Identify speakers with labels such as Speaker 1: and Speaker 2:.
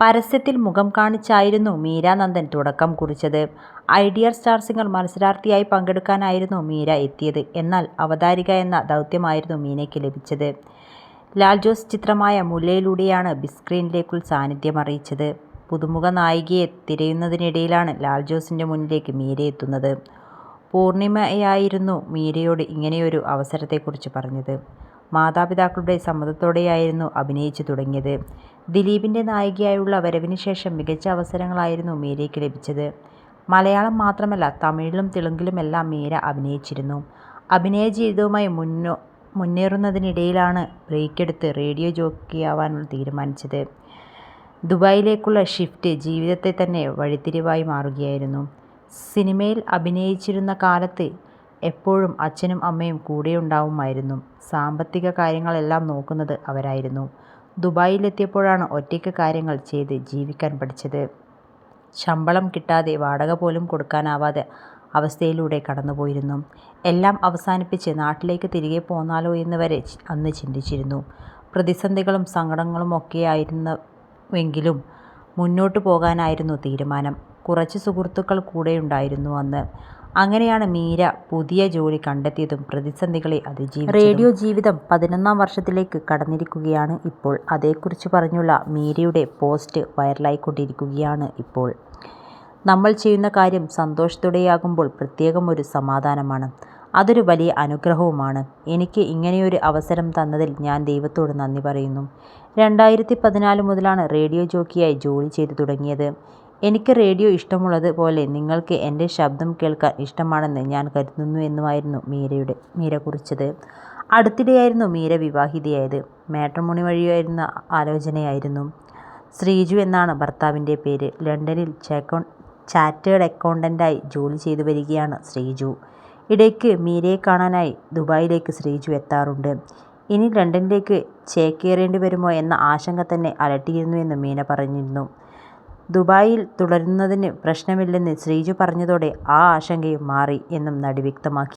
Speaker 1: പരസ്യത്തിൽ മുഖം കാണിച്ചായിരുന്നു മീര നന്ദൻ തുടക്കം കുറിച്ചത്. ഐഡിയൽ സ്റ്റാർ സിംഗർ മത്സരാർത്ഥിയായി പങ്കെടുക്കാനായിരുന്നു മീര എത്തിയത്. എന്നാൽ അവതാരിക എന്ന ദൗത്യമായിരുന്നു മീനയ്ക്ക് ലഭിച്ചത്. ലാൽ ജോസ് ചിത്രമായ മുല്ലയിലൂടെയാണ് സാന്നിധ്യം അറിയിച്ചത് പുതുമുഖ നായികയെ തിരയുന്നതിനിടയിലാണ് ലാൽ ജോസിന്റെ മുന്നിലേക്ക് മീര എത്തുന്നത്. പൂർണിമയായിരുന്നു മീരയോട് ഇങ്ങനെയൊരു അവസരത്തെക്കുറിച്ച് പറഞ്ഞത്. മാതാപിതാക്കളുടെ സമ്മതത്തോടെയായിരുന്നു അഭിനയിച്ചു തുടങ്ങിയത്. ദിലീപിന്റെ നായികയായുള്ള വരവിന് ശേഷം മികച്ച അവസരങ്ങളായിരുന്നു മീരയ്ക്ക് ലഭിച്ചത്. മലയാളം മാത്രമല്ല തമിഴിലും തെലുങ്കിലുമെല്ലാം മീര അഭിനയിച്ചിരുന്നു. അഭിനയ ജീവിതവുമായി മുന്നോ മുന്നേറുന്നതിനിടയിലാണ് ബ്രേക്കെടുത്ത് റേഡിയോ ജോക്കിയാവാൻ തീരുമാനിച്ചത്. ദുബായിലേക്കുള്ള ഷിഫ്റ്റ് ജീവിതത്തെ തന്നെ വഴിത്തിരിവായി മാറുകയായിരുന്നു. സിനിമയിൽ അഭിനയിച്ചിരുന്ന കാലത്ത് എപ്പോഴും അച്ഛനും അമ്മയും കൂടെയുണ്ടാവുമായിരുന്നു. സാമ്പത്തിക കാര്യങ്ങളെല്ലാം നോക്കുന്നത് അവരായിരുന്നു. ദുബായിലെത്തിയപ്പോഴാണ് ഒറ്റയ്ക്ക് കാര്യങ്ങൾ ചെയ്ത് ജീവിക്കാൻ പഠിച്ചത്. ശമ്പളം കിട്ടാതെ വാടക പോലും കൊടുക്കാനാവാതെ അവസ്ഥയിലൂടെ കടന്നുപോയിരുന്നു. എല്ലാം അവസാനിപ്പിച്ച് നാട്ടിലേക്ക് തിരികെ പോന്നാലോ എന്ന് വരെ അന്ന് ചിന്തിച്ചിരുന്നു. പ്രതിസന്ധികളും സങ്കടങ്ങളുമൊക്കെയായിരുന്നുവെങ്കിലും മുന്നോട്ട് പോകാനായിരുന്നു തീരുമാനം. കുറച്ച് സുഹൃത്തുക്കൾ കൂടെയുണ്ടായിരുന്നു അന്ന്. അങ്ങനെയാണ് മീര പുതിയ ജോലി കണ്ടെത്തിയതും പ്രതിസന്ധികളെ അതിജീവിച്ചതും. റേഡിയോ ജീവിതം പതിനൊന്നാം വർഷത്തിലേക്ക് കടന്നിരിക്കുകയാണ് ഇപ്പോൾ. അതേക്കുറിച്ച് പറഞ്ഞുള്ള മീരയുടെ പോസ്റ്റ് വൈറലായിക്കൊണ്ടിരിക്കുകയാണ് ഇപ്പോൾ. നമ്മൾ ചെയ്യുന്ന കാര്യം സന്തോഷത്തോടെയാകുമ്പോൾ പ്രത്യേകം ഒരു സമാധാനമാണ്. അതൊരു വലിയ അനുഗ്രഹവുമാണ്. എനിക്ക് ഇങ്ങനെയൊരു അവസരം തന്നതിൽ ഞാൻ ദൈവത്തോട് നന്ദി പറയുന്നു. രണ്ടായിരത്തി പതിനാല് മുതലാണ് റേഡിയോ ജോക്കിയായി ജോലി ചെയ്തു തുടങ്ങിയത്. എനിക്ക് റേഡിയോ ഇഷ്ടമുള്ളത് പോലെ നിങ്ങൾക്ക് എന്റെ ശബ്ദം കേൾക്കാൻ ഇഷ്ടമാണെന്ന് ഞാൻ കരുതുന്നു എന്നുമായിരുന്നു മീരയുടെ മീര കുറിച്ചത്. അടുത്തിടെയായിരുന്നു മീര വിവാഹിതയായത്. മാട്രിമോണി വഴിയായിരുന്ന ആലോചനയായിരുന്നു. ശ്രീജു എന്നാണ് ഭർത്താവിന്റെ പേര്. ലണ്ടനിൽ ചാറ്റേഡ് അക്കൗണ്ടന്റായി ജോലി ചെയ്തു വരികയാണ് ശ്രീജു. ഇടയ്ക്ക് മീരയെ കാണാനായി ദുബായിലേക്ക് ശ്രീജു എത്താറുണ്ട്. ഇനി ലണ്ടനിലേക്ക് ചേക്കേറേണ്ടി വരുമോ എന്ന ആശങ്ക തന്നെ എന്ന് മീന പറഞ്ഞിരുന്നു. ദുബായിൽ തുടരുന്നതിന് പ്രശ്നമില്ലെന്ന് ശ്രീജു പറഞ്ഞതോടെ ആ ആശങ്കയും മാറി എന്നും നടി വ്യക്തമാക്കി.